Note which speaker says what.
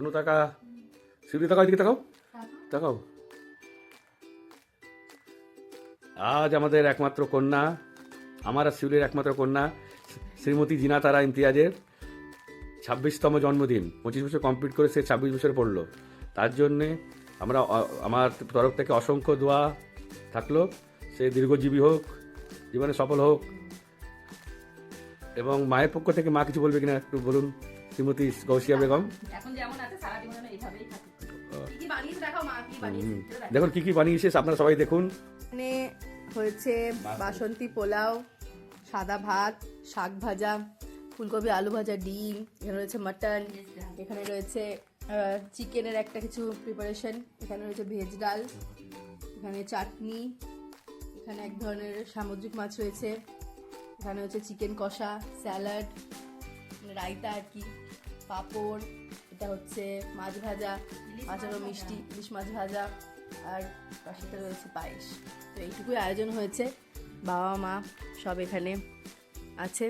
Speaker 1: সোনু টাকা, শিউলি, তাকাও এদিকে, তাকাও। তাকাও। আজ আমাদের একমাত্র কন্যা, আমার আর শিউলির একমাত্র কন্যা, শ্রীমতী জিনা তারা ইমতিয়াজের ছাব্বিশতম জন্মদিন। পঁচিশ বছর কমপ্লিট করে সে ছাব্বিশ বছর পড়ল। তার জন্যে আমরা আমার তরফ থেকে অসংখ্য দোয়া থাকল। সে দীর্ঘজীবী হোক, জীবনে সফল হোক এবং মায়ের পক্ষ থেকে মা কিছু বলবে কিনা একটু বলুন শ্রীমতী গৌসিয়া বেগম।
Speaker 2: এখন যেমন আছে সারা জীবন এইভাবেই।
Speaker 1: দেখুন কি কি বানিয়েছে আপনারা সবাই দেখুন।
Speaker 3: এখানে হয়েছে বাসন্তী। পোলাও সাদা ভাত শাক ভাজা ফুলকপি আলু ভাজা ডিম এখানে রয়েছে মাটন এখানে রয়েছে চিকেনের একটা কিছু প্রিপারেশন এখানে রয়েছে ভেজ ডাল এখানে চাটনি এখানে এক ধরনের সামুদ্রিক মাছ রয়েছে। এখানে হচ্ছে চিকেন কষা স্যালাড রায়তা আর কি পাঁপড় এটা হচ্ছে মাছ ভাজা মাছের মিষ্টি ইলিশ মাছ ভাজা আর তার সাথে রয়েছে পায়েস। তো এইটুকুই আয়োজন হয়েছে বাবা মা সব এখানে আছে।